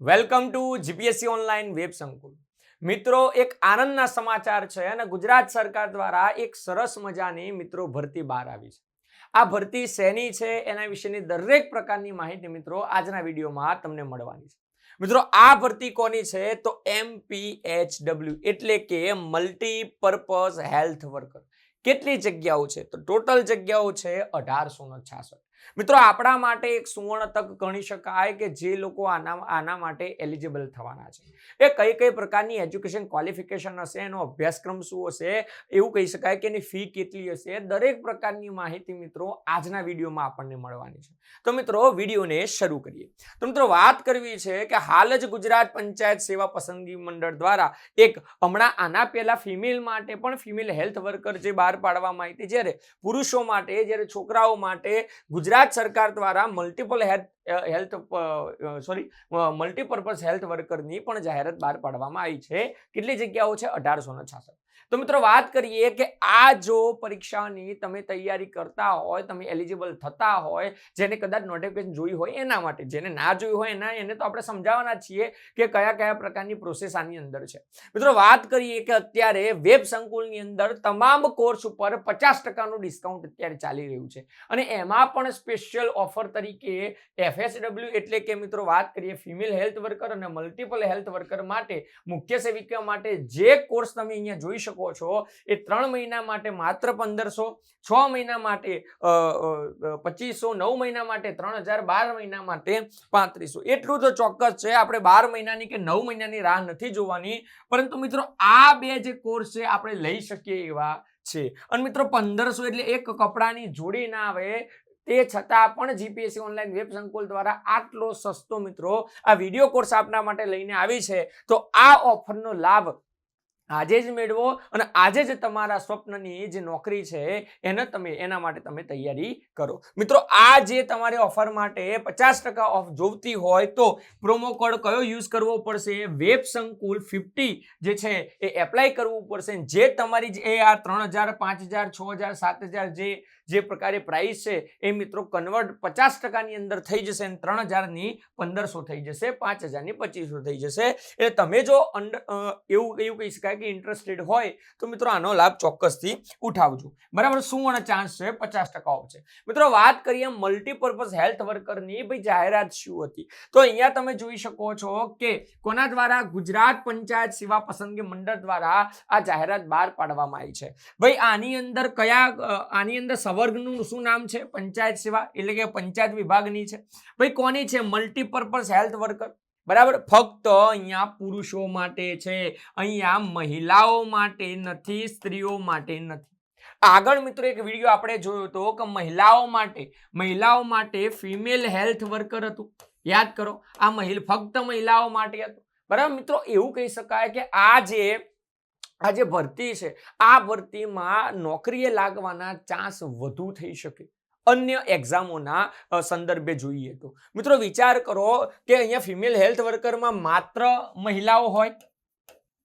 Welcome to GPSC online web સંકુલ. મિત્રો, એક આનંદના સમાચાર છે અને ગુજરાત સરકાર દ્વારા એક સરસ મજાની મિત્રો ભરતી બહાર આવી છે. આ ભરતી શેની છે એના વિશેની દરેક પ્રકારની માહિતી મિત્રો આજના વિડીયોમાં તમને મળવાની છે. મિત્રો, આ ભરતી કોની છે? તો એમપીએચડબલ્યુ એટલે કે મલ્ટી પર્પઝ હેલ્થ વર્કર. કેટલી જગ્યાઓ છે? તો ટોટલ જગ્યાઓ છે અઢારસો ને છાસઠ. મિત્રો, આપણા માટે એક સુવર્ણ તક ગણી શકાય કે જે લોકો આના આના માટે એલિજિબલ થવાના છે. એ કઈ કઈ પ્રકારની એજ્યુકેશન ક્વોલિફિકેશન હશે, એનો અભ્યાસક્રમ શું હશે, એવું કહી શકાય કે એની ફી કેટલી હશે, દરેક પ્રકારની માહિતી મિત્રો આજના વિડીયોમાં આપણને મળવાની છે. તો મિત્રો, વિડીયોને શરૂ કરીએ. તો મિત્રો, વાત કરવી છે કે હાલ જ ગુજરાત પંચાયત સેવા પસંદગી મંડળ દ્વારા એક હમણાં આના પહેલા ફિમેલ માટે પણ ફિમેલ હેલ્થ વર્કર જે બહાર પાડવામાં આવી હતી, જ્યારે પુરુષો માટે, જ્યારે છોકરાઓ માટે ગુજરાત સરકાર દ્વારા multiple health health sorry multipurpose health વર્કરની પણ જાહેરાત બહાર પાડવામાં આવી છે. કેટલી જગ્યાઓ છે? અઢારસો ને છાસઠ. તો મિત્રો વાત કરીએ કે આ જો પરીક્ષાની તમે તૈયારી કરતા હોય, તમે એલિજિબલ થતા હોય, જેને કદાચ નોટિફિકેશન જોઈ હોય એના માટે, જેને ના જોઈ હોય એના, એને તો આપણે સમજાવવાના છીએ કે કયા કયા પ્રકારની પ્રોસેસ આની અંદર છે. મિત્રો વાત કરીએ કે અત્યારે વેબ સંકુલની અંદર તમામ કોર્સ ઉપર પચાસ ટકાનું ડિસ્કાઉન્ટ અત્યારે ચાલી રહ્યું છે. અને એમાં પણ સ્પેશિયલ ઓફર તરીકે એફએસડબલ્યુ એટલે કે મિત્રો વાત કરીએ ફિમેલ હેલ્થ વર્કર અને મલ્ટિપલ હેલ્થ વર્કર માટે, મુખ્ય સેવિકા માટે જે કોર્સ તમે અહીંયા જોઈ શકો છો, એ ત્રણ મહિના માટે માત્ર પંદરસો, છ મહિના માટે પચીસો, નવ મહિના માટે ત્રણ હજાર બાર મહિના માટે પાંત્રીસો. એટલું તો ચોક્કસ છે, આપણે બાર મહિનાની કે નવ મહિનાની રાહ નથી જોવાની, પરંતુ મિત્રો આ બે જે કોર્સ છે, આપણે લઈ શકીએ એવા છે. અને મિત્રો પંદરસો એટલે એક કપડાની જોડી ના આવે તે છતાં પણ જીપીએસસી ઓનલાઈન વેબ સંકુલ દ્વારા આટલો સસ્તો મિત્રો, આ વીડિયો કોર્સ આપના માટે લઈને આવી છે, તો આ ઓફરનો લાભ આજે જ મેળવો અને આજે જ તમારા સ્વપ્નની જે નોકરી છે, એને તમે, એના માટે તમે તૈયારી કરો. મિત્રો, આ જે તમારે ઓફર માટે પચાસ ટકા ઓફ જોઈતી હોય તો પ્રોમો કોડ કયો યુઝ કરવો પડશે? વેબ સંકુલ ફિફ્ટી જે છે, એ એપ્લાય કરવું પડશે. જે તમારી જે આ ત્રણ હજાર, પાંચ હજાર, છ હજાર, સાત હજાર જે જે પ્રકારે પ્રાઇસ છે, એ મિત્રો કન્વર્ટ પચાસ ટકાની અંદર થઈ જશે અને ત્રણ હજારની પંદરસો થઈ જશે, પાંચ હજારની પચીસો થઈ જશે. એટલે તમે જો અંડર એવું એવું કહી શકાય કે ઇન્ટરેસ્ટેડ હોય, તો મિત્રો આનો લાભ ચોક્કસથી ઉઠાવજો. બરાબર? સુવર્ણ ચાન્સ છે? પચાસ ટકા છે. મિત્રો વાત કરીએ મલ્ટીપર્પઝ હેલ્થ વર્કરની ભાઈ જાહેરાત શું હતી? તો અહીંયા તમે જોઈ શકો છો કે કોના દ્વારા ગુજરાત પંચાયત સેવા પસંદગી મંડળ દ્વારા આ જાહેરાત બહાર પાડવામાં આવી છે. ભાઈ આની અંદર કયા આની અંદર સવર્ગનું શું નામ છે? પંચાયત સેવા એટલે કે પંચાયત વિભાગની છે. ભાઈ, કોની છે? મલ્ટીપર્પઝ હેલ્થ વર્કર બરાબર? ફક્ત અહીંયા પુરુષો માટે છે, અહીંયા મહિલાઓ માટે નથી, સ્ત્રીઓ માટે નથી. આગળ મિત્રો એક વીડિયો આપણે જોયો હતો કે મહિલાઓ માટે મહિલાઓ માટે ફિમેલ હેલ્થ વર્કર હતું. યાદ કરો, આ મહિલા, ફક્ત મહિલાઓ માટે હતું. બરાબર? મિત્રો, એવું કહી શકાય કે આ જે આ જે ભરતી છે. આ ભરતીમાં નોકરીએ લાગવાના ચાન્સ વધુ થઈ શકે. અન્ય એક્ઝામોના સંદર્ભે જોઈએ તો. મિત્રો વિચાર કરો કે અહીંયા ફિમેલ હેલ્થ વર્કરમાં માત્ર મહિલાઓ હોય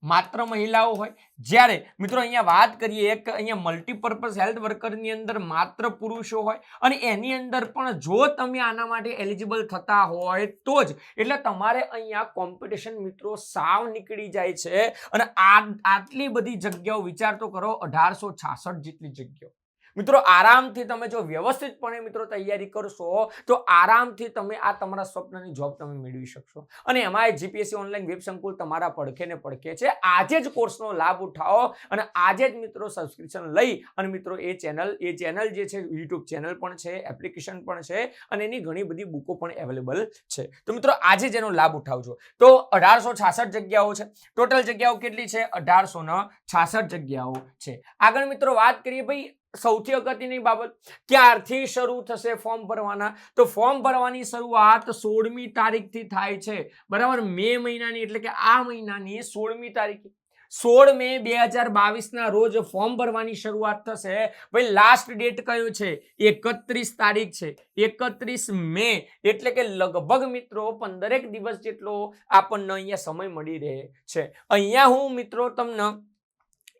માત્ર મહિલાઓ હોય. જ્યારે મિત્રો અહીંયા વાત કરીએ કે અહીંયા મલ્ટીપર્પઝ હેલ્થ વર્કરની અંદર માત્ર પુરુષો હોય અને એની અંદર પણ જો તમે આના માટે એલિજિબલ થતા હોય તો જ. એટલે તમારે અહીંયા કોમ્પિટિશન મિત્રો સાવ નીકળી જાય છે. અને આટલી બધી જગ્યાઓ વિચાર તો કરો, અઢારસો છાસઠ જેટલી જગ્યાઓ. મિત્રો, આરામથી તમે જો વ્યવસ્થિતપણે મિત્રો તૈયારી કરશો, તો આરામથી તમે આ તમારા સ્વપ્નની જોબ તમે મેળવી શકશો. અને એમાં જીપીએસસી ઓનલાઈન વેબ સંકુલ તમારા પડખે ને પડખે છે. આજે જ કોર્સનો લાભ ઉઠાવો અને આજે જ મિત્રો સબસ્ક્રિપ્શન લઈ અને મિત્રો એ ચેનલ એ ચેનલ જે છે યુટ્યુબ ચેનલ પણ છે એપ્લિકેશન પણ છે અને એની ઘણી બધી બુકો પણ અવેલેબલ છે. તો મિત્રો, આજે જ એનો લાભ ઉઠાવજો. તો અઢારસો છાસઠ જગ્યાઓ છે. ટોટલ જગ્યાઓ કેટલી છે? અઢારસો છાસઠ જગ્યાઓ છે. આગળ મિત્રો વાત કરીએ ભાઈ સૌથી અગત્યની બાબત, ક્યારથી શરૂ થશે ફોર્મ ભરવાના? તો ફોર્મ ભરવાની શરૂઆત સોળમી તારીખથી થાય છે. બરાબર? મે મહિનાની, એટલે કે આ મહિનાની સોળમી તારીખે. સોળ મે બે હજાર બાવીસના રોજ ફોર્મ ભરવાની શરૂઆત થશે. ભાઈ લાસ્ટ ડેટ કયો છે? એકત્રીસ તારીખ છે. એકત્રીસ મે, એટલે કે લગભગ મિત્રો પંદરેક દિવસ જેટલો આપણને અહીંયા સમય મળી રહે છે. અહીંયા હું મિત્રો તમને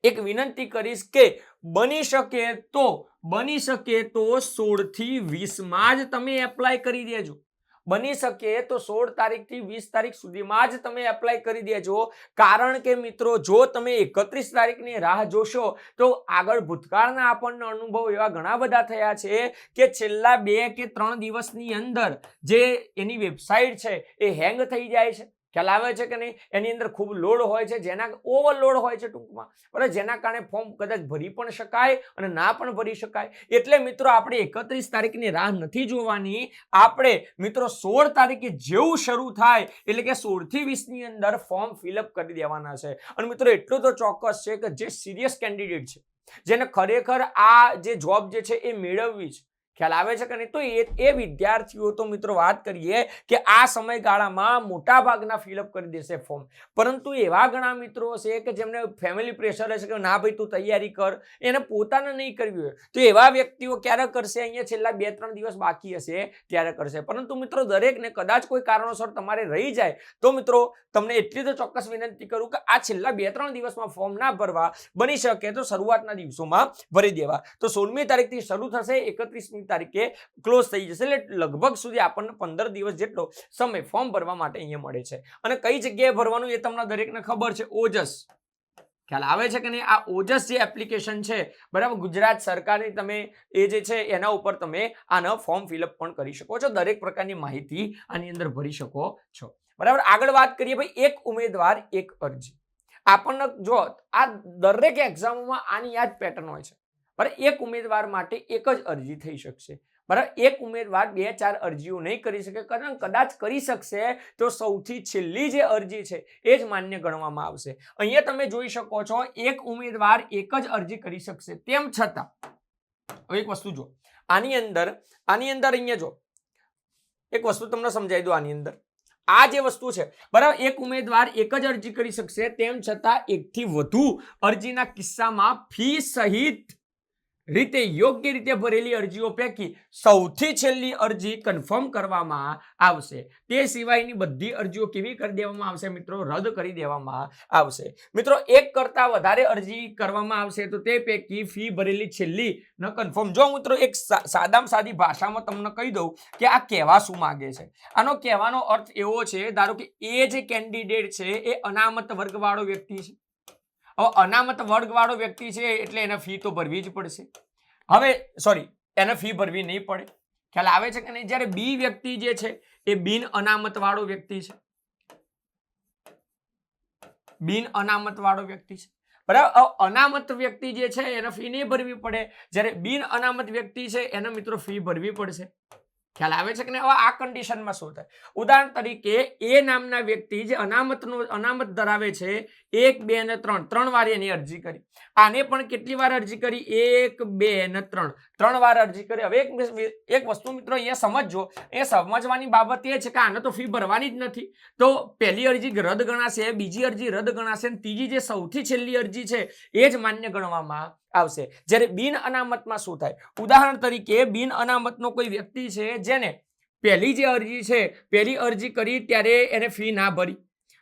એક વિનંતી કરીશ કે બની શકે તો, બની શકે તો સોળથી વીસમાં જ તમે એપ્લાય કરી દેજો. બની શકે તો સોળ તારીખથી વીસ તારીખ સુધીમાં જ તમે એપ્લાય કરી દેજો. કારણ કે મિત્રો, જો તમે એકત્રીસ તારીખની રાહ જોશો, તો આગળ ભૂતકાળના આપણને અનુભવ એવા ઘણા બધા થયા છે કે છેલ્લા બે કે ત્રણ દિવસની અંદર જે એની વેબસાઇટ છે એ હેંગ થઈ જાય છે. ખ્યાલ આવે છે કે નહીં? એની અંદર ખૂબ લોડ હોય છે, જેના ઓવરલોડ હોય છે ટૂંકમાં. બરાબર જેના કારણે ફોર્મ કદાચ ભરી પણ શકાય અને ના પણ ભરી શકાય. એટલે મિત્રો, આપણે એકત્રીસ તારીખની રાહ નથી જોવાની. આપણે મિત્રો, સોળ તારીખે જેવું શરૂ થાય, એટલે કે સોળથી વીસની અંદર ફોર્મ ફિલઅપ કરી દેવાના છે. અને મિત્રો, એટલું તો ચોક્કસ છે કે જે સિરિયસ કેન્ડિડેટ છે, જેને ખરેખર આ જે જોબ જે છે એ મેળવવી છે ખ્યાલ આવે છે કે નહીં? તો એ એ વિદ્યાર્થીઓ તો મિત્રો વાત કરીએ કે આ સમયગાળામાં મોટા ભાગના ફિલઅપ કરી દેશે ફોર્મ પરંતુ એવા ઘણા મિત્રો છે કે જેમને ફેમિલી પ્રેશર હશે કે ના ભાઈ તું તૈયારી કર, એને પોતાને નહીં કરવી હોય. તો એવા વ્યક્તિઓ ક્યારે કરશે? અહીંયા છેલ્લા બે ત્રણ દિવસ બાકી હશે, ત્યારે કરશે. પરંતુ મિત્રો દરેકને કદાચ કોઈ કારણોસર તમારે રહી જાય, તો મિત્રો તમને એટલી તો ચોક્કસ વિનંતી કરું કે આ છેલ્લા બે ત્રણ દિવસમાં ફોર્મ ના ભરવા બની શકે તો શરૂઆતના દિવસોમાં ભરી દેવા. તો સોળમી તારીખથી શરૂ થશે, એકત્રીસમી તારીખે ક્લોઝ થઈ જશે. એટલે લગભગ સુધી આપણને પંદર દિવસ જેટલો સમય ફોર્મ ભરવા માટે અહીંયા મળે છે. અને કઈ જગ્યાએ ભરવાનું એ તમને દરેકને ખબર છે? ઓજસ. ખ્યાલ આવે છે કે નહીં? આ ઓજસ જે એપ્લિકેશન છે, બરાબર? ગુજરાત સરકારની તમે એ જે છે, એના ઉપર તમે આના ફોર્મ ફિલઅપ પણ કરી શકો છો. દરેક પ્રકારની માહિતી આની અંદર ભરી શકો છો. બરાબર? આગળ વાત કરીએ ભાઈ, એક ઉમેદવાર, એક અરજી. આપણને જો આ દરેક એક્ઝામોમાં આની આ જ પેટર્ન હોય છે. બરાબર? એક ઉમેદવાર માટે એક જ અરજી થઈ શકશે. બરાબર? એક ઉમેદવાર બે ચાર અરજીઓ નહીં કરી શકે, કારણ કદાચ કરી શકશે તો સૌથી છેલ્લી જે અરજી છે એ જ માન્ય ગણવામાં આવશે. અહીંયા તમે જોઈ શકો છો, એક ઉમેદવાર એક જ અરજી કરી શકશે. તેમ છતાં, હવે એક વસ્તુ જો આની અંદર આની અંદર અહીંયા જો એક વસ્તુ તમને સમજાવી દો આની અંદર. આ જે વસ્તુ છે, બરાબર? એક ઉમેદવાર એક જ અરજી કરી શકશે, તેમ છતાં એકથી વધુ અરજીના કિસ્સામાં ફી સહિત રીતે યોગ્ય રીતે ભરેલી અરજીઓ પૈકી સૌથી છેલ્લી અરજી કન્ફર્મ કરવામાં આવશે. તે સિવાયની બધી અરજીઓ કેવી કરી દેવામાં આવશે મિત્રો? રદ કરી દેવામાં આવશે. મિત્રો, એક કરતાં વધારે અરજી કરવામાં આવશે તો તે પૈકી ફી ભરેલી છેલ્લી ન કન્ફર્મ જો મિત્રો એક સાદામાં સાદી ભાષામાં તમને કહી દઉં કે આ કહેવા શું માગે છે? આનો કહેવાનો અર્થ એવો છે, ધારો કે એ જે કેન્ડિડેટ છે, એ અનામત વર્ગવાળો વ્યક્તિ છે. અનામત વર્ગવાળો વ્યક્તિ છે એટલે એને ફી તો ભરવી જ પડશે. હવે સોરી એને ફી ભરવી નહીં પડે. ખ્યાલ આવે છે કે નહીં? જ્યારે બી વ્યક્તિ જે છે, એ બિન અનામત વાળો વ્યક્તિ છે. બિન અનામત વાળો વ્યક્તિ છે. બરાબર? અનામત વ્યક્તિ જે છે, એને ફી નહીં ભરવી પડે. જ્યારે બિન અનામત વ્યક્તિ છે, એને મિત્રો ફી ભરવી પડશે. ખ્યાલ આવે છે કે હવે આ કન્ડિશનમાં શું થાય? ઉદાહરણ તરીકે, એ નામના વ્યક્તિ જે અનામતનો, અનામત ધરાવે છે, એક, બે અને ત્રણ. ત્રણ વાર એની અરજી કરી. આને પણ કેટલી વાર અરજી કરી? એક, બે અને ત્રણ. ત્રણ વાર અરજી કરી. હવે એક એક વસ્તુ મિત્રો અહીંયા સમજજો. એ સમજવાની બાબત એ છે કે આને તો ફી ભરવાની જ નથી. તો પહેલી અરજી રદ ગણાશે, બીજી અરજી રદ ગણાશે ત્રીજી જે સૌથી છેલ્લી અરજી છે, એ જ માન્ય ગણવામાં આવશે. જ્યારે બિન અનામતમાં શું થાય? ઉદાહરણ તરીકે બિન અનામતનો કોઈ વ્યક્તિ છે જેને પહેલી જે અરજી છે, પહેલી અરજી કરી ત્યારે એને ફી ના ભરી.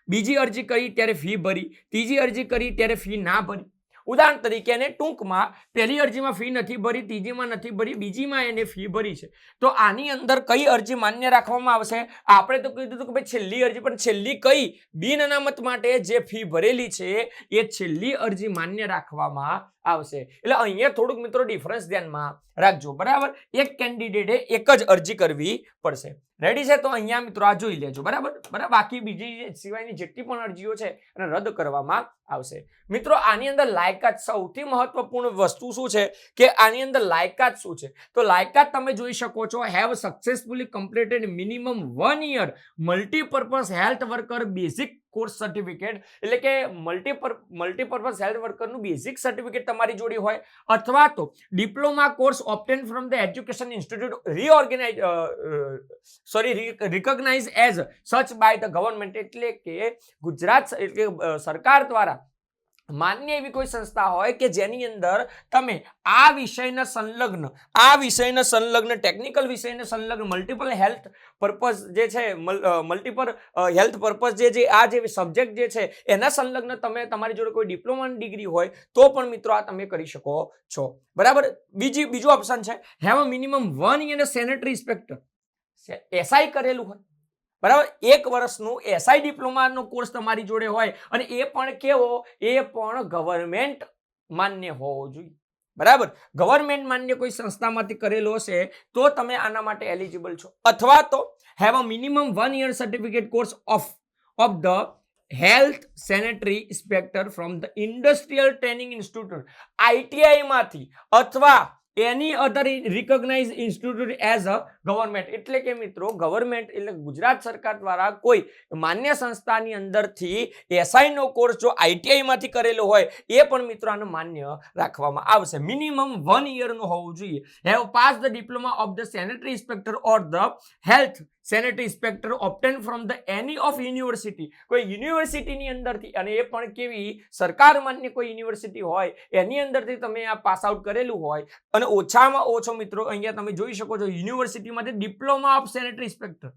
બીજી અરજી કરી ત્યારે ફી ભરી. ત્રીજી અરજી કરી ત્યારે ફી ના ભરી. ઉદાહરણ તરીકે એને ટૂંકમાં પહેલી અરજીમાં ફી નથી ભરી, ત્રીજીમાં નથી ભરી, બીજીમાં એને ફી ભરી છે. તો આની અંદર કઈ અરજી માન્ય રાખવામાં આવશે? આપણે તો કીધું હતું કે ભાઈ છેલ્લી અરજી, પણ છેલ્લી કઈ બિન અનામત માટે જે ફી ભરેલી છે, એ છેલ્લી અરજી માન્ય રાખવામાં આવશે. એટલે અહીંયા થોડુંક મિત્રો ડિફરન્સ ધ્યાનમાં રાખજો. બરાબર? એક કેન્ડિડેટે એક જ અરજી કરવી પડશે. રેડી છે? તો અહીંયા મિત્રો આ જોઈ લેજો. બરાબર? બરાબર? બાકી બીજી સિવાયની જેટલી પણ અરજીઓ છે એને રદ કરવામાં આવશે. મિત્રો, આની અંદર લાયકાત સૌથી મહત્વપૂર્ણ વસ્તુ શું છે કે આની અંદર લાયકાત શું છે? તો લાયકાત તમે જોઈ શકો છો have successfully completed minimum one year multipurpose health worker basic course certificate એટલે કે મલ્ટીપર મલ્ટીપર્પઝ હેલ્થ વર્કરનું બેઝિક સર્ટિફિકેટ તમારી જોડે હોય, અથવા તો diploma course obtained from the education institute reorganise sorry recognise as such by the government એટલે કે ગુજરાત, એટલે સરકાર દ્વારા માન્ય એવી કોઈ સંસ્થા હોય કે જેની અંદર તમે આ વિષયના સંલગ્ન, આ વિષયના સંલગ્ન ટેકનિકલ વિષયને સંલગ્ન મલ્ટિપલ હેલ્થ પર્પઝ જે છે મલ્ટિપલ હેલ્થ પર્પઝ જે જે, આ જે સબ્જેક્ટ જે છે, એના સંલગ્ન તમે, તમારી જોડે કોઈ ડિપ્લોમા ડિગ્રી હોય, તો પણ મિત્રો આ તમે કરી શકો છો. બરાબર? બીજી, બીજું ઓપ્શન છે have a minimum one year sanitary inspector SI કરેલું હોય. બરાબર? એક વર્ષનું એસઆઈ ડિપ્લોમાનો કોર્સ તમારી જોડે હોય અને એ પણ કેવો? એ પણ ગવર્મેન્ટ માન્ય હોવો જોઈએ. બરાબર? ગવર્મેન્ટ માન્ય કોઈ સંસ્થામાંથી કરેલો હશે તો તમે આના માટે એલિજિબલ છો. અથવા તો have a minimum one year certificate course of of the health sanitary inspector from the industrial training institute આઈટીઆઈમાંથી અથવા any other recognise institute as a government એટલે કે મિત્રો ગવર્મેન્ટ એટલે ગુજરાત સરકાર દ્વારા કોઈ માન્ય સંસ્થાની અંદરથી એસઆઈનો કોર્સ જો આઈટીઆઈમાંથી કરેલો હોય, એ પણ મિત્રો આને માન્ય રાખવામાં આવશે. મિનિમમ વન યરનું હોવું જોઈએ. Have pass the diploma of the sanitary inspector or the health sanitary inspector obtained from the any of university. કોઈ યુનિવર્સિટીની અંદરથી, અને એ પણ કેવી સરકાર માન્ય કોઈ યુનિવર્સિટી હોય, એની અંદરથી તમે આ પાસ આઉટ કરેલું હોય, અને ઓછામાં ઓછો મિત્રો અહીંયા તમે જોઈ શકો છો યુનિવર્સિટીમાંથી ડિપ્લોમા ઓફ સેનેટરી ઇન્સ્પેક્ટર.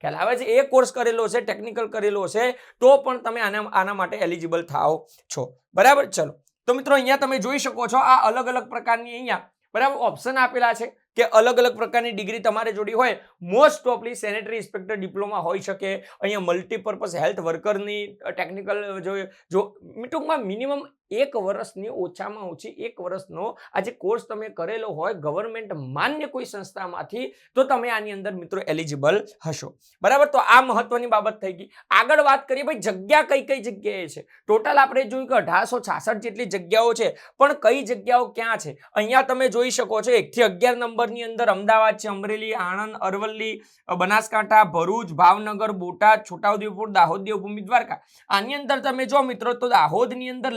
ખ્યાલ આવે છે? એ કોર્સ કરેલો છે, ટેકનિકલ કરેલો છે, તો પણ તમે આના આના માટે એલિજિબલ થાઓ છો. બરાબર? ચલો. તો મિત્રો અહીંયા તમે જોઈ શકો છો આ અલગ અલગ પ્રકારની અહીંયા, બરાબર? ઓપ્શન આપેલા છે. કે અલગ અલગ પ્રકારની ડિગ્રી તમારે જોડી હોય મોસ્ટ ઓફલી સેનેટરી ઇન્સ્પેક્ટર ડિપ્લોમા હોઈ શકે. અહીંયા મલ્ટીપર્પઝ હેલ્થ વર્કરની ટેકનિકલ જો જો, ટૂંકમાં મિનિમમ એક વર્ષની ઓછામાં ઓછી એક વર્ષનો આ જે કોર્સ તમે કરેલો હોય ગવર્મેન્ટ માન્ય કોઈ સંસ્થામાંથી, તો તમે આની અંદર મિત્રો એલિજિબલ હશો. બરાબર? તો આ મહત્વની બાબત થઈ ગઈ. આગળ વાત કરીએ ભાઈ, જગ્યા કઈ કઈ જગ્યાએ છે? ટોટલ આપણે જોયું કે અઢારસો છાસઠ જેટલી જગ્યાઓ છે, પણ કઈ જગ્યાઓ ક્યાં છે? અહીંયા તમે જોઈ શકો છો એકથી અગિયાર નંબરની અંદર અમદાવાદ છે, અમરેલી, આણંદ, અરવલ્લી, બનાસકાંઠા, ભરૂચ, ભાવનગર, બોટાદ, છોટાઉદેપુર, દાહોદ, દેવભૂમિ, દ્વારકા. આની અંદર તમે જો મિત્રો, તો દાહોદની અંદર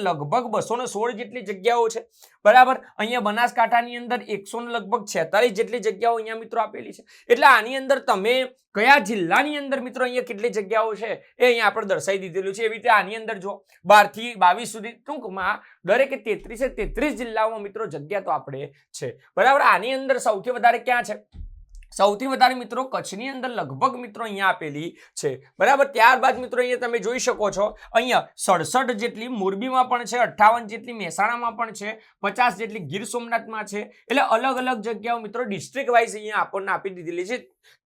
લગભગ બસો ને સોળ જેટલી જગ્યાઓ છે. બરાબર? અહીંયા બનાસકાંઠાની અંદર એકસો ને લગભગ છેતાલીસ જેટલી જગ્યાઓ અહીંયા મિત્રો આપેલી છે. એટલે આની અંદર તમે કયા જિલ્લાની અંદર મિત્રો અહીંયા કેટલી જગ્યાઓ છે એ અહીંયા આપણે દર્શાવી દીધેલું છે. એવી રીતે આની અંદર જો બારથી બાવીસ સુધી ટૂંકમાં દરેકે તેત્રીસે તેત્રીસ જિલ્લાઓમાં મિત્રો જગ્યા તો આપણે છે. બરાબર? આની અંદર સૌથી વધારે ક્યાં છે? સૌથી વધારે મિત્રો કચ્છની અંદર લગભગ મિત્રો અહીંયા આપેલી છે. બરાબર? ત્યારબાદ મિત્રો અહીંયા તમે જોઈ શકો છો, અહીંયા સડસઠ જેટલી મોરબીમાં પણ છે, અઠ્ઠાવન જેટલી મહેસાણામાં પણ છે, પચાસ જેટલી ગીર સોમનાથમાં છે. એટલે અલગ અલગ જગ્યાઓ મિત્રો ડિસ્ટ્રિક્ટ વાઇઝ અહીંયા આપણને આપી દીધેલી છે,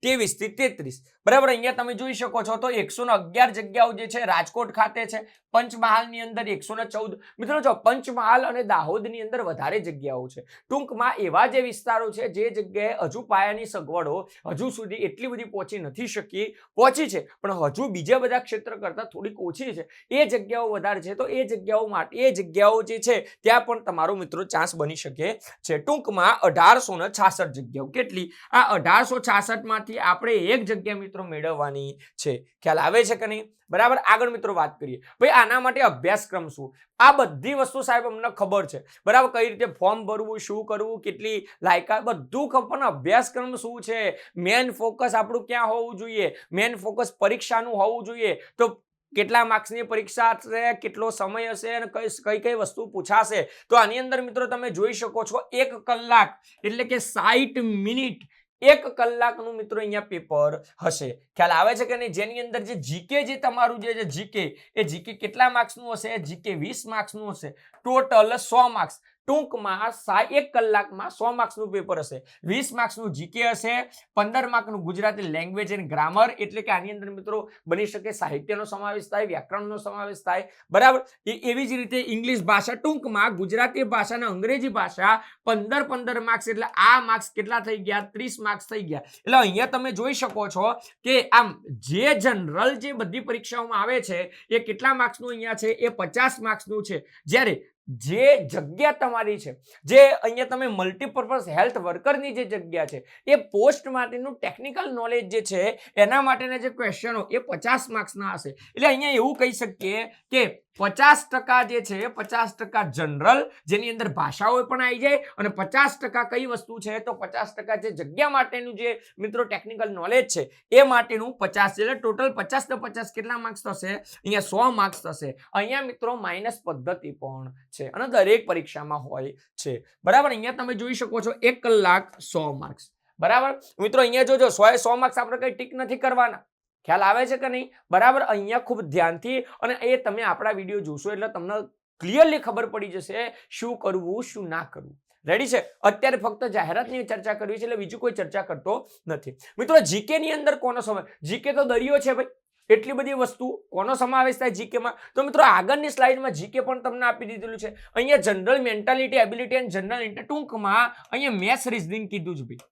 ત્રેવીસથી તેત્રીસ. બરાબર? અહીંયા તમે જોઈ શકો છો તો એકસો અગિયાર જગ્યાઓ જે છે, રાજકોટ ખાતે છે, પંચમહાલની અંદર એકસો ચૌદ. મિત્રો જો પંચમહાલ અને દાહોદની અંદર વધારે જગ્યાઓ છે. ટૂંકમાં એવા જે વિસ્તારો છે, જે જગ્યાએ હજુ પાયાની સગવડો હજુ સુધી એટલી બધી પહોંચી નથી શકી. પહોંચી છે, પણ હજુ બીજા બધા ક્ષેત્ર કરતાં થોડીક ઓછી છે. એ જગ્યાઓ વધારે છે, તો એ જગ્યાઓ માટે, એ જગ્યાઓ જે છે, ત્યાં પણ તમારો મિત્રો ચાન્સ બની શકે છે. ટૂંકમાં અઢારસો ને છાસઠ જગ્યાઓ. કેટલી? આ અઢારસો છાસઠમાંથી આપણે એક જગ્યા મિત્રો મેળવવાની છે. ખ્યાલ આવે છે કે નહીં? બરાબર? આગળ મિત્રો વાત કરીએ. ભાઈ, આના માટે અભ્યાસક્રમ શું? આ બધી વસ્તુ સાહેબ અમને ખબર છે. બરાબર? કઈ રીતે ફોર્મ ભરવું, શું કરવું, કેટલી લાયકાત બધું પણ અભ્યાસક્રમ શું છે? મેન ફોકસ આપણું ક્યાં હોવું જોઈએ? મેન ફોકસ પરીક્ષાનું હોવું જોઈએ. તો કેટલા માર્ક્સની પરીક્ષા હશે, કેટલો સમય હશે અને કઈ કઈ કઈ વસ્તુ પૂછાશે? તો આની અંદર મિત્રો તમે જોઈ શકો છો એક કલાક, એટલે કે સાઠ મિનિટ એક કલાકનું મિત્રો અહીંયા પેપર હશે. ખ્યાલ આવે છે કે નહીં? જેની અંદર જે જીકે જે તમારું જે જીકે એ જીકે કેટલા માર્ક્સનું હશે? જીકે વીસ માર્ક્સનું હશે. ટોટલ સો માર્ક્સ ટૂંકમાં સા, એક કલાકમાં સો માર્ક્સનું પેપર હશે. વીસ માર્ક્સનું જીકે હશે, પંદર માર્કનું ગુજરાતી લેંગ્વેજ એન્ડ ગ્રામર એટલે કે આની અંદર મિત્રો બની શકે સાહિત્યનો સમાવેશ થાય, વ્યાકરણનો સમાવેશ થાય. બરાબર? એવી જ રીતે ઇંગ્લિશ ભાષા ટૂંકમાં ગુજરાતી ભાષા અંગ્રેજી ભાષા પંદર પંદર માર્ક્સ, એટલે આ માર્ક્સ કેટલા થઈ ગયા? ત્રીસ માર્ક્સ થઈ ગયા. એટલે અહીંયા તમે જોઈ શકો છો કે આમ જે જનરલ જે બધી પરીક્ષાઓમાં આવે છે, એ કેટલા માર્ક્સનું અહીંયા છે? એ પચાસ માર્ક્સનું છે. જ્યારે જે જગ્યા તમારી છે, જે અહીંયા તમે મલ્ટીપર્પઝ હેલ્થ વર્કરની જે જગ્યા છે, એ પોસ્ટ માટેનું ટેકનિકલ નોલેજ જે છે, એના માટેના જે ક્વેશ્ચનો એ પચાસ માર્ક્સના હશે. એટલે અહીંયા એવું કહી શકીએ કે પચાસ ટકા જે છે, પચાસ ટકા જનરલ, જેની અંદર ભાષાઓ પણ આવી જાય અને પચાસ ટકા કઈ વસ્તુ છે, તો પચાસ ટકા જે જગ્યા માટેનું જે મિત્રો ટેકનિકલ નોલેજ છે, એ માટેનું પચાસ, એટલે ટોટલ પચાસ ને પચાસ કેટલા માર્ક્સ થશે? અહીંયા સો માર્ક્સ થશે. અહીંયા મિત્રો માઇનસ પદ્ધતિ પણ છે અને દરેક પરીક્ષામાં હોય છે. બરાબર? અહીંયા તમે જોઈ શકો છો એક કલાક સો માર્ક્સ બરાબર? મિત્રો અહીંયા જોજો, સો એ સો માર્ક્સ આપણે કઈ ટીક નથી કરવાના. ખ્યાલ આવે છે કે નહીં? બરાબર, અહીંયા ખૂબ ધ્યાનથી અને એ તમે આપણા વીડિયો જોશો એટલે તમને ક્લિયરલી ખબર પડી જશે શું કરવું, શું ના કરવું. રેડી છે? અત્યારે ફક્ત જાહેરાતની ચર્ચા કરવી છે એટલે બીજું કોઈ ચર્ચા કરતો નથી. મિત્રો જીકે ની અંદર કોનો સમય? જીકે તો દરિયો છે ભાઈ. એટલી બધી વસ્તુ કોનો સમાવેશ થાય જીકેમાં તો મિત્રો, આગળની સ્લાઇડમાં જીકે પણ તમને આપી દીધેલું છે. અહીંયા general mentality ability and general inter ટૂંકમાં અહીંયા મેથ્સ રિઝનિંગ કીધું છે ભાઈ.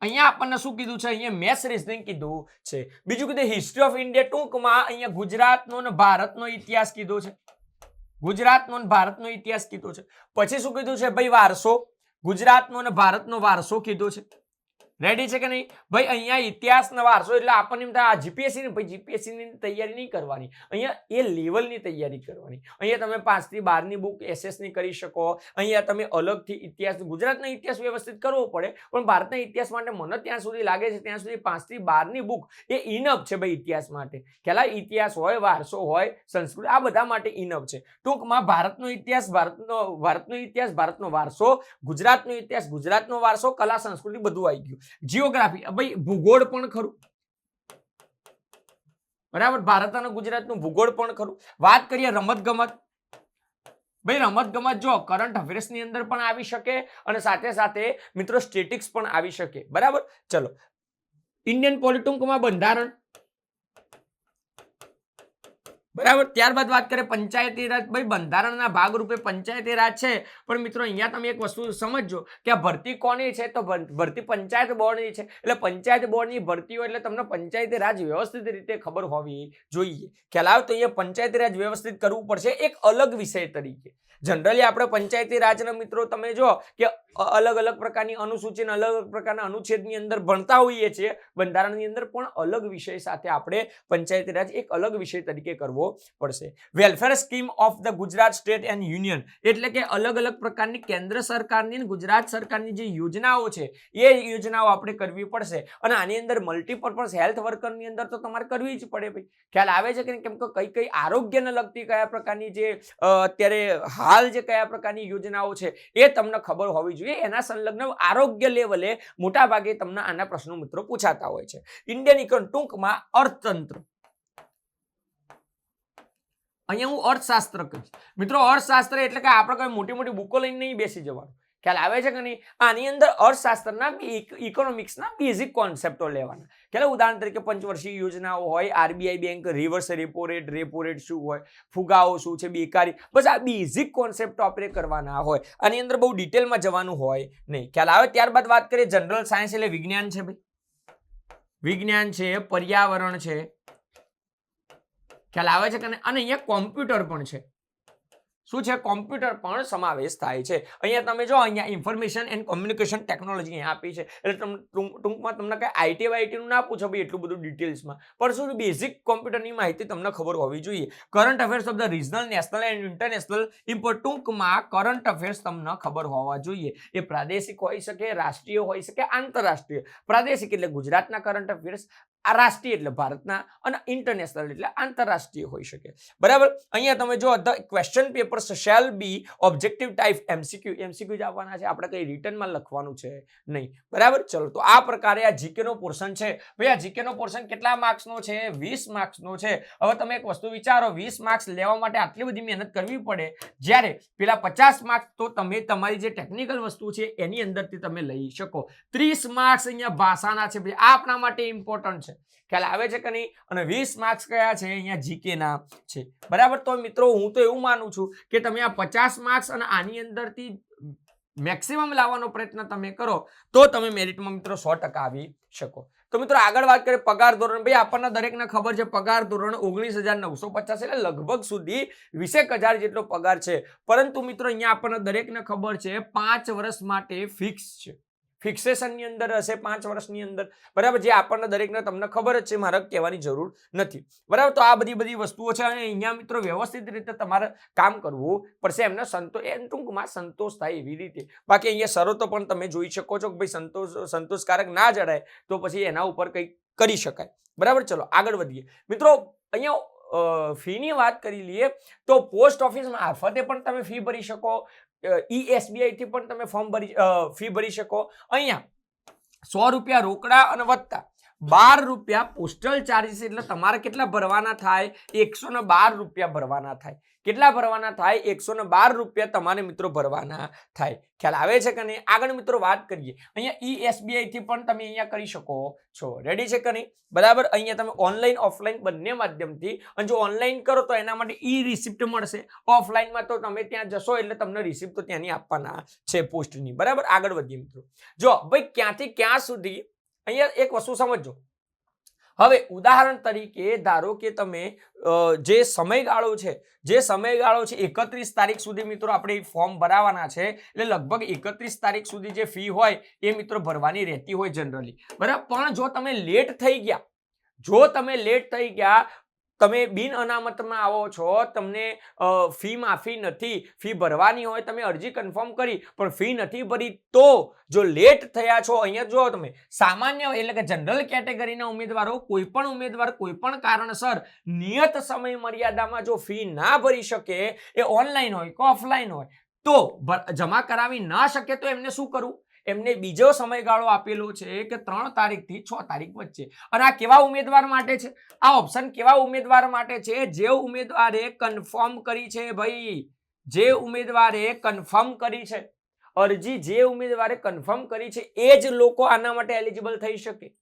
અહીંયા આપણને શું કીધું છે? અહીંયા મેસ રિઝનિંગ કીધું છે. બીજું કીધું હિસ્ટ્રી ઓફ ઇન્ડિયા ટૂંકમાં અહીંયા ગુજરાતનો અને ભારતનો ઇતિહાસ કીધો છે. ગુજરાતનો અને ભારતનો ઇતિહાસ કીધો છે. પછી શું કીધું છે? ભાઈ, વારસો. ગુજરાતનો અને ભારતનો વારસો કીધો છે. રેડી છે કે નહીં? ભાઈ, અહીંયા ઇતિહાસનો વારસો, એટલે આપણને એમ થાય, આ જીપીએસસી ને, ભાઈ જીપીએસસી ની તૈયારી નહીં કરવાની. અહીંયા એ લેવલની તૈયારી કરવાની. અહીંયા તમે પાંચથી બારની બુક એસએસની કરી શકો. અહીંયા તમે અલગથી ઇતિહાસ, ગુજરાતનો ઇતિહાસ વ્યવસ્થિત કરવો પડે, પણ ભારતના ઇતિહાસ માટે મને ત્યાં સુધી લાગે છે, ત્યાં સુધી પાંચથી બારની બુક એ ઇનફ છે ભાઈ ઇતિહાસ માટે. ખ્યાલ ઇતિહાસ હોય, વારસો હોય, સંસ્કૃતિ, આ બધા માટે ઇનફ છે. ટૂંકમાં ભારતનો ઇતિહાસ, ભારતનો ભારતનો ઇતિહાસ, ભારતનો વારસો, ગુજરાતનો ઇતિહાસ, ગુજરાતનો વારસો, કલા, સંસ્કૃતિ બધું આવી ગયું. જીઓગ્રાફી ભાઈ, ભૂગોળ પણ ખરું. બરાબર? ભારત અને ગુજરાતનું ભૂગોળ પણ ખરું. વાત કરીએ રમત ગમત ભાઈ રમત ગમત જો કરંટ અફેર્સની અંદર પણ આવી શકે અને સાથે સાથે મિત્રો સ્ટેટિક્સ પણ આવી શકે. બરાબર? ચલો. ઇન્ડિયન પોલિટુંકમાં બંધારણ. બરાબર? ત્યારબાદ વાત કરીએ પંચાયતી રાજ. ભાઈ, બંધારણના ભાગરૂપે પંચાયતી રાજ છે. પણ મિત્રો, અહીંયા તમે એક વસ્તુ સમજજો કે આ ભરતી કોની છે? તો ભરતી પંચાયત બોર્ડની છે. એટલે પંચાયત બોર્ડની ભરતી હોય એટલે તમને પંચાયતી રાજ વ્યવસ્થિત રીતે ખબર હોવી જોઈએ. ખ્યાલ આવે તો અહીંયા પંચાયતી રાજ વ્યવસ્થિત કરવું પડશે એક અલગ વિષય તરીકે. જનરલી આપણે પંચાયતી રાજના મિત્રો તમે જો કે અલગ અલગ પ્રકારની અનુસૂચિ અલગ અલગ પ્રકારના અનુચ્છેદની અંદર ભણતા હોઈએ છીએ, બંધારણની અંદર પણ અલગ વિષય સાથે આપણે પંચાયતી રાજ એક અલગ વિષય તરીકે કરવો પડશે. Welfare scheme of the Gujarat state and union એટલે કે અલગ અલગ પ્રકારની કેન્દ્ર સરકારની ગુજરાત સરકારની જે યોજનાઓ છે, એ યોજનાઓ આપણે કરવી પડશે. અને આની અંદર મલ્ટીપર્પઝ હેલ્થ વર્કરની અંદર તો તમારે કરવી જ પડે ભાઈ. ખ્યાલ આવે છે કે કેમ કે કઈ કઈ આરોગ્યને લગતી કયા પ્રકારની જે અત્યારે હાલ જે કયા પ્રકારની યોજનાઓ છે એ તમને ખબર હોવી જોઈએ. એના સંલગ્ન આરોગ્ય લેવલે મોટા ભાગે તમને આના પ્રશ્નો મિત્રો પૂછાતા હોય છે. ઇન્ડિયન ઇકોન ટૂંકમાં અર્થતંત્ર. અહીંયા હું અર્થશાસ્ત્ર કહીશ. મિત્રો, અર્થશાસ્ત્ર એટલે કે આપણે કોઈ મોટી મોટી બુકો લઈને નહીં બેસી જવાનું. ખ્યાલ આવે છે કે નહીં? આની અંદર અર્થશાસ્ત્રના ઇકોનોમિક્સના બેઝિક કોન્સેપ્ટો લેવાના. ખ્યાલ ઉદાહરણ તરીકે પંચવર્ષીય યોજનાઓ હોય, RBI bank reverse repo rate repo rate શું હોય ફુગાઓ શું છે, બેકારી, બસ આ બેઝિક કોન્સેપ્ટો આપણે કરવાના હોય. આની અંદર બહુ ડિટેલમાં જવાનું હોય નહીં. ખ્યાલ આવે? ત્યારબાદ વાત કરીએ જનરલ સાયન્સ એટલે વિજ્ઞાન છે ભાઈ. વિજ્ઞાન છે, પર્યાવરણ છે. ખ્યાલ આવે છે કે? અને અહીંયા કોમ્પ્યુટર પણ છે. શું છે? કોમ્પ્યુટર પણ સમાવેશ થાય છે. અહીંયા તમે જો, અહીંયા ઇન્ફોર્મેશન એન્ડ કોમ્યુનિકેશન ટેકનોલોજી અહીંયા આપી છે. એટલે ટૂંક- ટૂંકમાં તમને કંઈ આઈટી વાઈટીનું ના પૂછો ભાઈ એટલું બધું ડિટેલ્સમાં પણ શું બેઝિક કોમ્પ્યુટરની માહિતી તમને ખબર હોવી જોઈએ. Current affairs of the regional national and international import ટૂંકમાં કરંટ અફેર્સ તમને ખબર હોવા જોઈએ. એ પ્રાદેશિક હોઈ શકે, રાષ્ટ્રીય હોઈ શકે, આંતરરાષ્ટ્રીય. પ્રાદેશિક એટલે ગુજરાતના કરંટ અફેર્સ આ રાષ્ટ્રીય એટલે ભારતના અને ઇન્ટરનેશનલ એટલે આંતરરાષ્ટ્રીય હોઈ શકે. બરાબર? અહીંયા તમે જો the question papers shall be objective type MCQ MCQ જ આવવાના છે. આપણે કંઈ રિટર્નમાં લખવાનું છે નહીં. બરાબર? ચલો, તો આ પ્રકારે આ જીકેનો પોર્શન છે. ભાઈ, આ જીકેનો પોર્શન કેટલા માર્ક્સનો છે? વીસ માર્ક્સનો છે. હવે તમે એક વસ્તુ વિચારો, વીસ માર્ક્સ લેવા માટે આટલી બધી મહેનત કરવી પડે. જ્યારે પેલા પચાસ માર્ક્સ તો તમે તમારી જે ટેકનિકલ વસ્તુ છે એની અંદરથી તમે લઈ શકો. ત્રીસ માર્ક્સ અહીંયા ભાષાના છે. આ આપણા માટે ઇમ્પોર્ટન્ટ છે. ખ્યાલ આવે છે કે નહીં? અને વીસ માર્ક્સ કયા છે? અહીંયા જીકે ના છે. બરાબર? તો મિત્રો, હું તો એવું માનું છું કે તમે આ પચાસ માર્ક્સ અને આની અંદરથી મેક્સિમમ લાવવાનો પ્રયત્ન તમે કરો, તો તમે મેરિટમાં મિત્રો સો આવી શકો. તો મિત્રો, આગળ વાત કરીએ પગાર ધોરણ. ભાઈ, આપણને દરેકને ખબર છે પગાર ધોરણ ઓગણીસ હજાર નવસો પચાસ એટલે લગભગ સુધી વીસેક હજાર જેટલો પગાર છે. પરંતુ મિત્રો, અહીંયા આપણને દરેકને ખબર છે પાંચ વર્ષ માટે ફિક્સ છે. ફિક્સેશનની અંદર હશે, પાંચ વર્ષની અંદર. બરાબર? જે આપણને દરેકને તમને ખબર જ છે, મારે કહેવાની જરૂર નથી. બરાબર? તો આ બધી બધી વસ્તુઓ છે અને અહીંયા મિત્રો વ્યવસ્થિત રીતે તમારે કામ કરવું પડશે. એમને સંતોષ એમ ટૂંકમાં સંતોષ થાય એવી રીતે. બાકી અહીંયા શરતો પણ તમે જોઈ શકો છો કે ભાઈ સંતોષ, સંતોષકારક ના જણાય તો પછી એના ઉપર કંઈક કરી શકાય. બરાબર? ચલો, આગળ વધીએ. મિત્રો, અહીંયા ફીની વાત કરી લઈએ તો પોસ્ટ ઓફિસ મારફતે પણ તમે ફી ભરી શકો. ઈ એસબીઆઈથી પણ તમે ફોર્મ ભરી ફી ભરી શકો. અહીંયા સો રૂપિયા રોકડા અને વત્તા. બાર રૂપિયા પોસ્ટલ ચાર્જિસ એટલે તમારે કેટલા ભરવાના થાય? એકસો ને બાર રૂપિયા ભરવાના થાય. કેટલા ભરવાના થાય? એકસો ને બાર રૂપિયા તમારે મિત્રો ભરવાના થાય. ખ્યાલ આવે છે કે નહીં? આગળ મિત્રો વાત કરીએ. અહીંયા ઈ એસબીઆઈ થી પણ તમે અહીંયા કરી શકો છો. રેડી છે કે નહીં? બરાબર? અહીંયા તમે ઓનલાઈન ઓફલાઈન બંને માધ્યમથી અને જો ઓનલાઈન કરો તો એના માટે ઈ રિસિપ્ટ મળશે ઓફલાઈનમાં તો તમે ત્યાં જશો એટલે તમને રિસિપ્ટ તો ત્યાંની આપવાના છે પોસ્ટની. બરાબર? આગળ વધીએ મિત્રો. જો, ભાઈ, ક્યાંથી ક્યાં સુધી અહીંયા એક વસ્તુ સમજો હવે ઉદાહરણ તરીકે ધારો કે તમે જે સમયગાળો છે, જે સમયગાળો છે એકત્રીસ તારીખ સુધી મિત્રો આપણે ફોર્મ ભરાવાના છે, એટલે લગભગ એકત્રીસ તારીખ સુધી જે ફી હોય એ મિત્રો ભરવાની રહેતી હોય જનરલી બરાબર? પણ જો તમે લેટ થઈ ગયા, જો તમે લેટ થઈ ગયા તમે બિન અનામતમાં આવો છો, તમને ફી માફી નથી, ફી ભરવાની હોય તમે અરજી કન્ફર્મ કરી, પણ ફી નથી ભરી તો જો લેટ થયા છો, અહીંયા જુઓ તમે, સામાન્ય એટલે કે જનરલ કેટેગરીના ઉમેદવારો કોઈ પણ ઉમેદવાર કોઈ પણ કારણસર નિયત સમય મર્યાદામાં જો ફી ના ભરી શકે, એ ઓનલાઈન હોય કે ઓફલાઈન હોય, તો જમા કરાવી ના શકે તો એમને શું કરવું એમને બીજો સમયગાળો આપેલો છે કે ત્રણ તારીખથી છ તારીખ વચ્ચે. અને આ કેવા ઉમેદવાર માટે છે? આ ઓપ્શન કેવા ઉમેદવાર માટે છે? જે ઉમેદવારે કન્ફર્મ કરી છે ભાઈ. જે ઉમેદવારે કન્ફર્મ કરી છે. અરજી જે ઉમેદવારે કન્ફર્મ કરી છે, એ જ લોકો આના માટે એલિજિબલ થઈ શકે.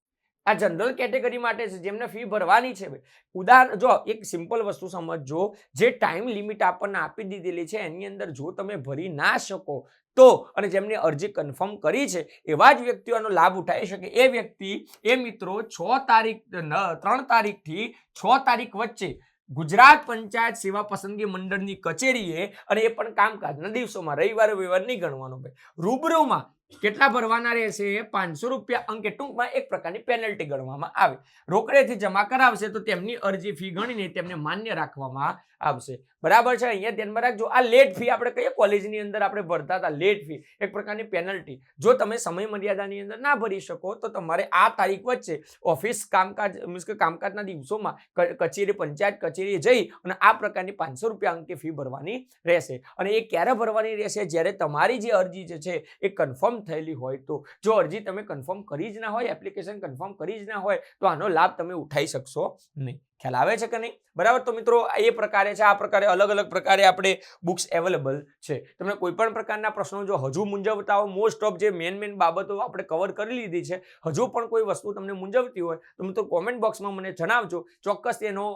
આ જનરલ કેટેગરી માટે છે, જેમને ફી ભરવાની છે ઉદાહરણ, જો એક સિમ્પલ વસ્તુ સમજજો, જે ટાઈમ લિમિટ આપણને આપી દીધેલી છે, એની અંદર જો તમે ભરી ના શકો તો અને જેમની અરજી કન્ફર્મ કરી છે, એવા જ વ્યક્તિઓનો લાભ ઉઠાવી શકે. એ વ્યક્તિ, એ મિત્રો છ તારીખ ત્રણ તારીખથી છ તારીખ વચ્ચે ગુજરાત પંચાયત સેવા પસંદગી મંડળની કચેરીએ અને એ પણ કામકાજના દિવસોમાં રવિવારે, રવિવાર નહીં ગણવાનો ભાઈ, રૂબરૂમાં કેટલા ભરવાના રહેશે? પાંચસો રૂપિયા અંકે ટૂંકમાં એક પ્રકારની પેનલ્ટી ગણવામાં આવે. રોકડેથી જમા કરાવશે તો તેમની અરજી ફી ગણીને તેમને માન્ય રાખવામાં આવશે. બરાબર છે? અહીંયા ધ્યાનમાં રાખજો, આ લેટ ફી આપણે કહીએ, કોલેજની અંદર આપણે ભરતા હતા લેટ ફી એક પ્રકારની પેનલ્ટી જો તમે સમય મર્યાદાની અંદર ના ભરી શકો, તો તમારે આ તારીખ વચ્ચે ઓફિસ કામકાજ મીન્સ કે કામકાજના દિવસોમાં કચેરી પંચાયત કચેરીએ જઈ અને આ પ્રકારની પાંચસો રૂપિયા અંકે ફી ભરવાની રહેશે. અને એ ક્યારે ભરવાની રહેશે? જ્યારે તમારી જે અરજી જે છે, એ કન્ફર્મ થયેલી હોય તો જો અરજી તમે કન્ફર્મ કરી જ ના હોય એપ્લિકેશન કન્ફર્મ કરી જ ના હોય, તો આનો લાભ તમે ઉઠાઈ શકશો નહીં. ખ્યાલ આવે છે કે નહીં? બરાબર? તો મિત્રો, એ પ્રકારે છે, આ પ્રકારે અલગ અલગ પ્રકારે આપણે બુક્સ અવેલેબલ છે. તમને કોઈ પણ પ્રકારના પ્રશ્નો જો હજુ મૂંઝવતા હોય મોસ્ટ ઓફ જે મેન મેન બાબતો આપણે કવર કરી લીધી છે, હજુ પણ કોઈ વસ્તુ તમને મૂંઝવતી હોય, તો મિત્રો કોમેન્ટ બોક્સમાં મને જણાવજો. ચોક્કસ એનો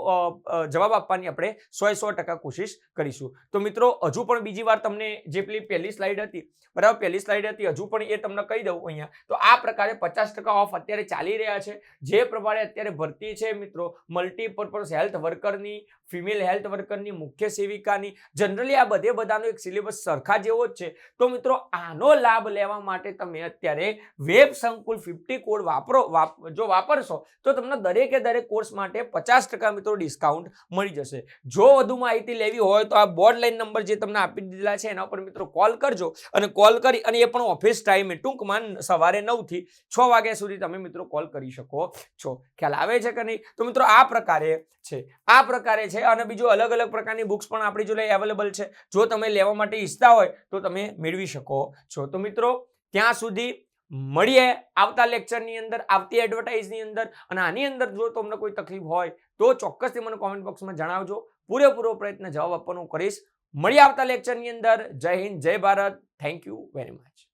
જવાબ આપવાની આપણે સો સો ટકા કોશિશ કરીશું. તો મિત્રો, હજુ પણ બીજી વાર તમને જે પેલી પહેલી સ્લાઇડ હતી, બરાબર? પહેલી સ્લાઇડ હતી, હજુ પણ એ તમને કહી દઉં અહીંયા. તો આ પ્રકારે પચાસ ઓફ અત્યારે ચાલી રહ્યા છે. જે પ્રમાણે અત્યારે ભરતી છે મિત્રો મલ્ટીપર્પઝ હેલ્થ વર્કરની ફિમેલ હેલ્થ વર્કરની મુખ્ય સેવિકાની જનરલી આ બધે બધાનો એક સિલેબસ સરખા જેવો જ છે. તો મિત્રો, આનો લાભ લેવા માટે તમે અત્યારે વેબ સંકુલ ફિફ્ટી કોડ વાપરો, વાપ- જો વાપરશો, તો તમને દરેકે દરેક કોર્સ માટે પચાસ ટકા મિત્રો ડિસ્કાઉન્ટ મળી જશે. જો વધુ માહિતી લેવી હોય તો આ બોર્ડ લાઈન નંબર જે તમને આપી દીધેલા છે, એના ઉપર મિત્રો કોલ કરજો. અને કોલ કરી, અને એ પણ ઓફિસ ટાઈમે ટૂંકમાં સવારે નવથી છ વાગ્યા સુધી તમે મિત્રો કોલ કરી શકો છો. ખ્યાલ આવે છે કે નહીં? તો મિત્રો આ પ્રકારે છે. આ પ્રકારે છે અને બીજું અલગ અલગ પ્રકારની બુક્સ પણ આપણી જોડે અવેલેબલ છે. જો તમે લેવા માટે ઈચ્છતા હોય તો તમે મેળવી શકો. છો તો મિત્રો, ત્યાં સુધી મળીએ આવતા લેક્ચરની અંદર, આવતી એડવર્ટાઇઝની અંદર અને આની અંદર જો તમને કોઈ તકલીફ હોય તો ચોક્કસથી મને કોમેન્ટ બોક્સમાં જણાવજો. પૂરેપૂરો પ્રયત્ન જવાબ આપવાનો કરીશ. મળી આવતા લેક્ચરની અંદર. જય હિન્દ, જય Bharat. Thank you very much